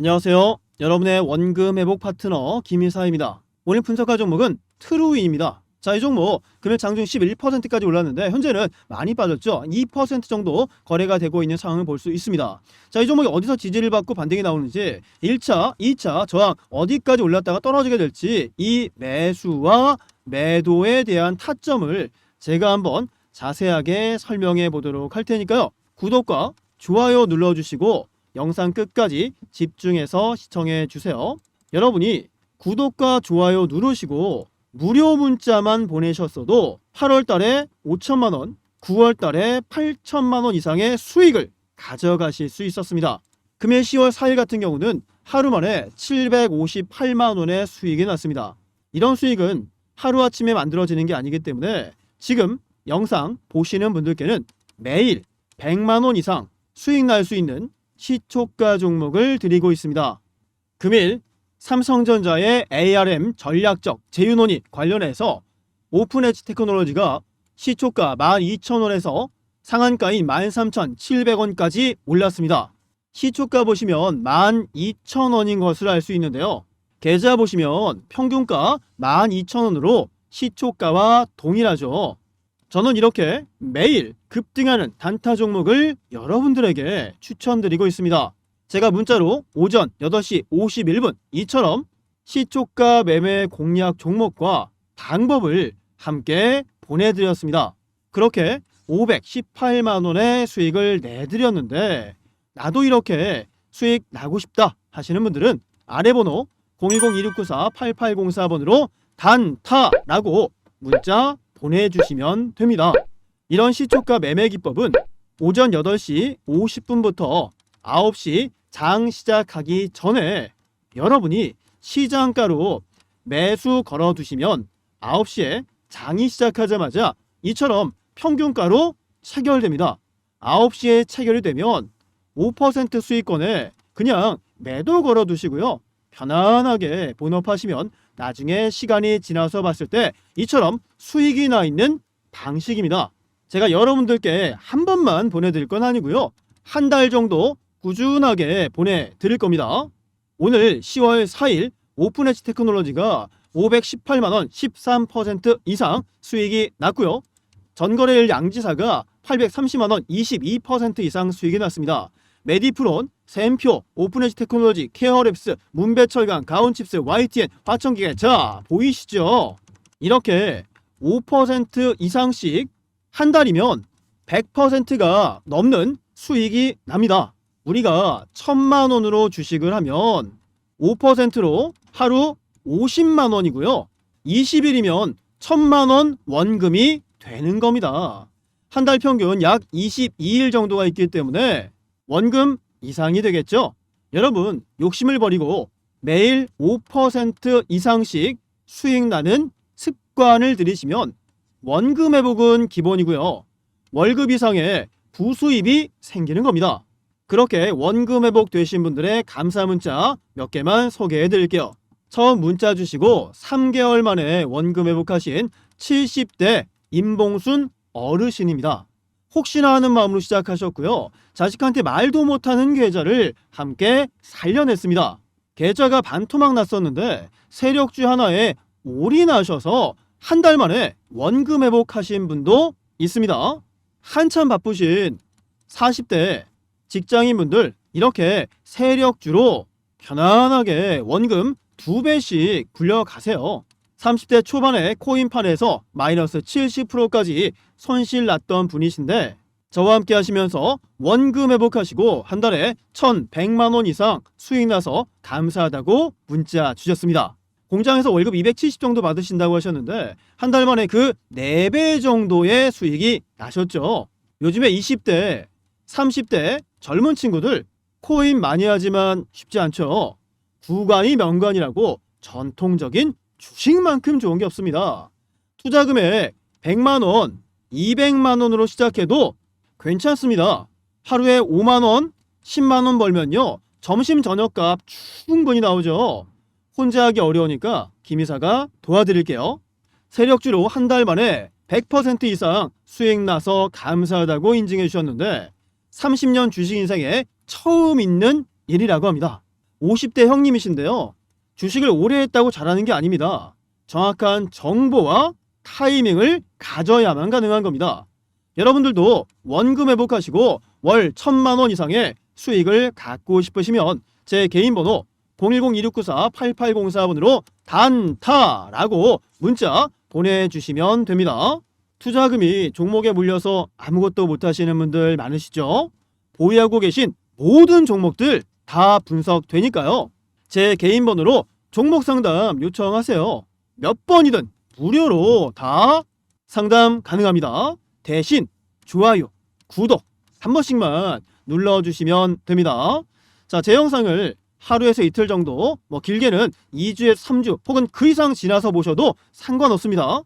안녕하세요. 여러분의 원금 회복 파트너 김일사입니다. 오늘 분석할 종목은 트루인입니다. 자, 이 종목 금일 장중 11%까지 올랐는데 현재는 많이 빠졌죠. 2% 정도 거래가 되고 있는 상황을 볼 수 있습니다. 자, 이 종목이 어디서 지지를 받고 반등이 나오는지 1차, 2차 저항 어디까지 올랐다가 떨어지게 될지 이 매수와 매도에 대한 타점을 제가 한번 자세하게 설명해 보도록 할 테니까요. 구독과 좋아요 눌러주시고 영상 끝까지 집중해서 시청해 주세요. 여러분이 구독과 좋아요 누르시고 무료 문자만 보내셨어도 8월 달에 5천만 원, 9월 달에 8천만 원 이상의 수익을 가져가실 수 있었습니다. 금일 10월 4일 같은 경우는 하루 만에 758만 원의 수익이 났습니다. 이런 수익은 하루아침에 만들어지는 게 아니기 때문에 지금 영상 보시는 분들께는 매일 100만 원 이상 수익 날 수 있는 시초가 종목을 드리고 있습니다. 금일 삼성전자의 ARM 전략적 제휴논의 관련해서 오픈엣지 테크놀로지가 시초가 12,000원에서 상한가인 13,700원까지 올랐습니다. 시초가 보시면 12,000원인 것을 알 수 있는데요. 계좌 보시면 평균가 12,000원으로 시초가와 동일하죠. 저는 이렇게 매일 급등하는 단타 종목을 여러분들에게 추천드리고 있습니다. 제가 문자로 오전 8시 51분 이처럼 시초가 매매 공략 종목과 방법을 함께 보내드렸습니다. 그렇게 518만 원의 수익을 내드렸는데 나도 이렇게 수익 나고 싶다 하시는 분들은 아래 번호 010-2694-8804번으로 단타라고 문자 보내주시면 됩니다. 이런 시초가 매매 기법은 오전 8시 50분부터 9시 장 시작하기 전에 여러분이 시장가로 매수 걸어두시면 9시에 장이 시작하자마자 이처럼 평균가로 체결됩니다. 9시에 체결이 되면 5% 수익권에 그냥 매도 걸어두시고요. 편안하게 본업하시면 나중에 시간이 지나서 봤을 때 이처럼 수익이 나 있는 방식입니다. 제가 여러분들께 한 번만 보내드릴 건 아니고요. 한 달 정도 꾸준하게 보내드릴 겁니다. 오늘 10월 4일 오픈엣지 테크놀로지가 518만원 13% 이상 수익이 났고요. 전거래일 양지사가 830만원 22% 이상 수익이 났습니다. 메디프론, 샘표, 오픈엣지 테크놀로지, 케어랩스, 문배철강, 가온칩스, YTN, 화천기계 자 보이시죠? 이렇게 5% 이상씩 한 달이면 100%가 넘는 수익이 납니다. 우리가 천만 원으로 주식을 하면 5%로 하루 50만 원이고요. 20일이면 천만 원 원금이 되는 겁니다. 한 달 평균 약 22일 정도가 있기 때문에 원금 이상이 되겠죠? 여러분, 욕심을 버리고 매일 5% 이상씩 수익 나는 습관을 들이시면 원금 회복은 기본이고요. 월급 이상의 부수입이 생기는 겁니다. 그렇게 원금 회복 되신 분들의 감사 문자 몇 개만 소개해 드릴게요. 처음 문자 주시고 3개월 만에 원금 회복하신 70대 임봉순 어르신입니다. 혹시나 하는 마음으로 시작하셨고요. 자식한테 말도 못하는 계좌를 함께 살려냈습니다. 계좌가 반토막 났었는데 세력주 하나에 올인하셔서 한 달 만에 원금 회복하신 분도 있습니다. 한참 바쁘신 40대 직장인분들 이렇게 세력주로 편안하게 원금 두 배씩 굴려가세요. 30대 초반에 코인판에서 마이너스 70%까지 손실 났던 분이신데 저와 함께 하시면서 원금 회복하시고 한 달에 1,100만 원 이상 수익 나서 감사하다고 문자 주셨습니다. 공장에서 월급 270 정도 받으신다고 하셨는데 한 달 만에 그 4배 정도의 수익이 나셨죠. 요즘에 20대, 30대 젊은 친구들 코인 많이 하지만 쉽지 않죠. 구간이 명관이라고 전통적인 주식만큼 좋은 게 없습니다. 투자 금액 100만 원, 200만 원으로 시작해도 괜찮습니다. 하루에 5만 원, 10만 원 벌면요. 점심 저녁값 충분히 나오죠. 혼자 하기 어려우니까 김이사가 도와드릴게요. 세력주로 한 달 만에 100% 이상 수익 나서 감사하다고 인증해 주셨는데 30년 주식 인생에 처음 있는 일이라고 합니다. 50대 형님이신데요. 주식을 오래 했다고 잘하는 게 아닙니다. 정확한 정보와 타이밍을 가져야만 가능한 겁니다. 여러분들도 원금 회복하시고 월 천만 원 이상의 수익을 갖고 싶으시면 제 개인 번호 010-2694-8804번으로 단타라고 문자 보내주시면 됩니다. 투자금이 종목에 물려서 아무것도 못하시는 분들 많으시죠? 보유하고 계신 모든 종목들 다 분석되니까요. 제 개인 번호로 종목 상담 요청하세요. 몇 번이든 무료로 다 상담 가능합니다. 대신 좋아요, 구독 한 번씩만 눌러주시면 됩니다. 자, 제 영상을 하루에서 이틀 정도, 뭐 길게는 2주에서 3주 혹은 그 이상 지나서 보셔도 상관없습니다.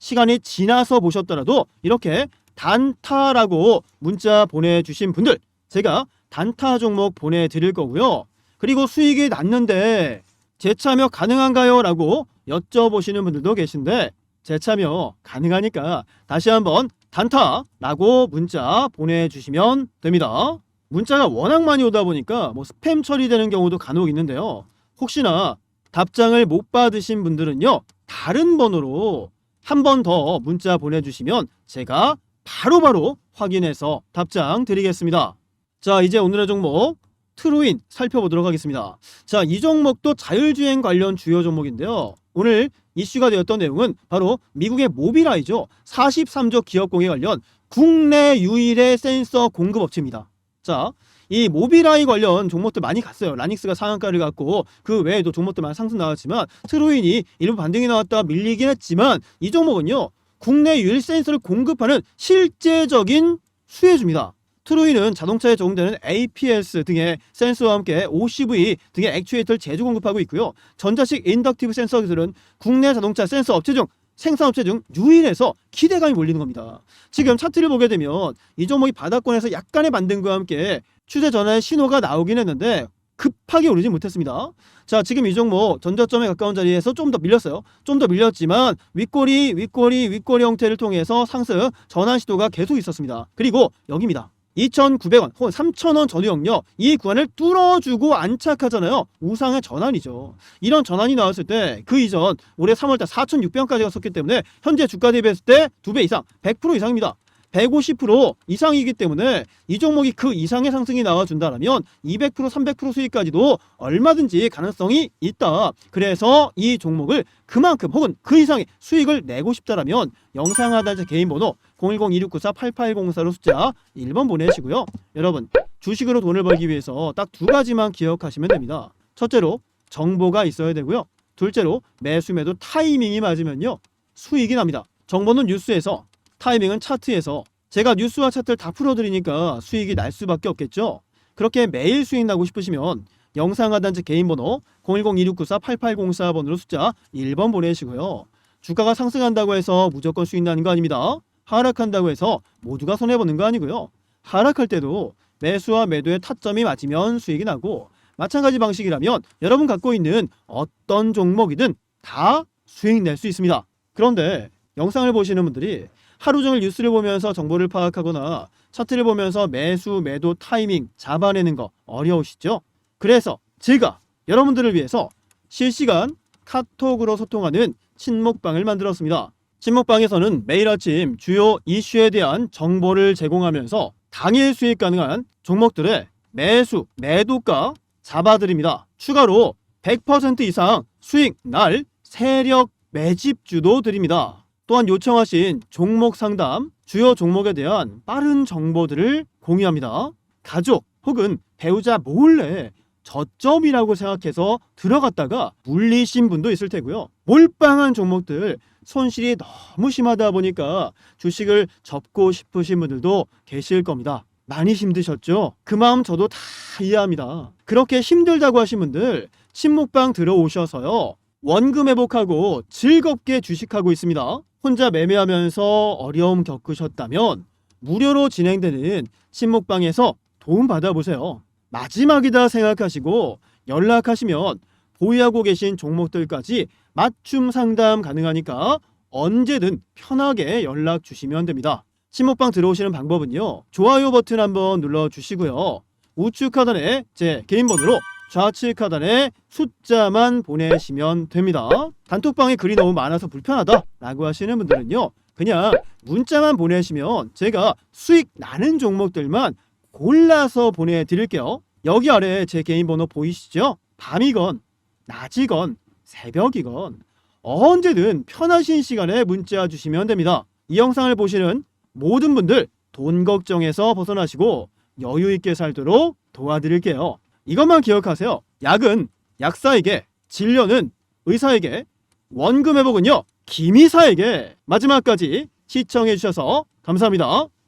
시간이 지나서 보셨더라도 이렇게 단타라고 문자 보내주신 분들 제가 단타 종목 보내드릴 거고요. 그리고 수익이 났는데 재참여 가능한가요? 라고 여쭤보시는 분들도 계신데 재참여 가능하니까 다시 한번 단타라고 문자 보내주시면 됩니다. 문자가 워낙 많이 오다 보니까 뭐 스팸 처리되는 경우도 간혹 있는데요. 혹시나 답장을 못 받으신 분들은요. 다른 번호로 한 번 더 문자 보내주시면 제가 바로바로 확인해서 답장 드리겠습니다. 자, 이제 오늘의 종목 트루인 살펴보도록 하겠습니다. 자, 이 종목도 자율주행 관련 주요 종목인데요. 오늘 이슈가 되었던 내용은 바로 미국의 모빌아이죠. 43조 기업공에 관련 국내 유일의 센서 공급 업체입니다. 자, 이 모빌아이 관련 종목들 많이 갔어요. 라닉스가 상한가를 갔고 그 외에도 종목들 많이 상승 나왔지만 트루인이 일부 반등이 나왔다 밀리긴 했지만 이 종목은요. 국내 유일 센서를 공급하는 실제적인 수혜주입니다. 트루이는 자동차에 적용되는 APS 등의 센서와 함께 OCV 등의 액추에이터를 제조 공급하고 있고요. 전자식 인덕티브 센서 기술은 국내 자동차 센서 업체 중 생산업체 중 유일해서 기대감이 몰리는 겁니다. 지금 차트를 보게 되면 이 종목이 바닥권에서 약간의 반등과 함께 추세 전환의 신호가 나오긴 했는데 급하게 오르지 못했습니다. 자, 지금 이 종목 전저점에 가까운 자리에서 좀 더 밀렸어요. 좀 더 밀렸지만 윗꼬리, 윗꼬리, 윗꼬리 형태를 통해서 상승 전환 시도가 계속 있었습니다. 그리고 여기입니다. 2,900원 혹은 3,000원 전후역력 이 구간을 뚫어주고 안착하잖아요. 우상의 전환이죠. 이런 전환이 나왔을 때 그 이전 올해 3월달 4,600원까지 갔었기 때문에 현재 주가 대비했을 때 2배 이상 100% 이상입니다. 150% 이상이기 때문에 이 종목이 그 이상의 상승이 나와준다면 200% 300% 수익까지도 얼마든지 가능성이 있다. 그래서 이 종목을 그만큼 혹은 그 이상의 수익을 내고 싶다라면 영상 하단자 개인 번호 010-2694-8804로 숫자 1번 보내시고요. 여러분 주식으로 돈을 벌기 위해서 딱 두 가지만 기억하시면 됩니다. 첫째로 정보가 있어야 되고요. 둘째로 매수 매도 타이밍이 맞으면요 수익이 납니다. 정보는 뉴스에서 타이밍은 차트에서 제가 뉴스와 차트를 다 풀어드리니까 수익이 날 수밖에 없겠죠. 그렇게 매일 수익 나고 싶으시면 영상 하단지 개인 번호 010-2694-8804번으로 숫자 1번 보내시고요. 주가가 상승한다고 해서 무조건 수익 나는 거 아닙니다. 하락한다고 해서 모두가 손해보는 거 아니고요. 하락할 때도 매수와 매도의 타점이 맞으면 수익이 나고 마찬가지 방식이라면 여러분 갖고 있는 어떤 종목이든 다 수익 낼 수 있습니다. 그런데 영상을 보시는 분들이 하루 종일 뉴스를 보면서 정보를 파악하거나 차트를 보면서 매수, 매도 타이밍 잡아내는 거 어려우시죠? 그래서 제가 여러분들을 위해서 실시간 카톡으로 소통하는 친목방을 만들었습니다. 친목방에서는 매일 아침 주요 이슈에 대한 정보를 제공하면서 당일 수익 가능한 종목들의 매수, 매도가 잡아드립니다. 추가로 100% 이상 수익 날 세력 매집주도 드립니다. 또한 요청하신 종목 상담, 주요 종목에 대한 빠른 정보들을 공유합니다. 가족 혹은 배우자 몰래 저점이라고 생각해서 들어갔다가 물리신 분도 있을 테고요. 몰빵한 종목들 손실이 너무 심하다 보니까 주식을 접고 싶으신 분들도 계실 겁니다. 많이 힘드셨죠? 그 마음 저도 다 이해합니다. 그렇게 힘들다고 하신 분들 신목방 들어오셔서요. 원금 회복하고 즐겁게 주식하고 있습니다. 혼자 매매하면서 어려움 겪으셨다면 무료로 진행되는 신목방에서 도움 받아보세요. 마지막이다 생각하시고 연락하시면 보유하고 계신 종목들까지 맞춤 상담 가능하니까 언제든 편하게 연락 주시면 됩니다. 신목방 들어오시는 방법은요. 좋아요 버튼 한번 눌러 주시고요. 우측 하단에 제 개인 번호로 좌측 하단에 숫자만 보내시면 됩니다. 단톡방에 글이 너무 많아서 불편하다 라고 하시는 분들은요. 그냥 문자만 보내시면 제가 수익 나는 종목들만 골라서 보내드릴게요. 여기 아래 제 개인 번호 보이시죠? 밤이건 낮이건 새벽이건 언제든 편하신 시간에 문자 주시면 됩니다. 이 영상을 보시는 모든 분들 돈 걱정에서 벗어나시고 여유 있게 살도록 도와드릴게요. 이것만 기억하세요. 약은 약사에게, 진료는 의사에게, 원금 회복은요 김의사에게. 마지막까지 시청해 주셔서 감사합니다.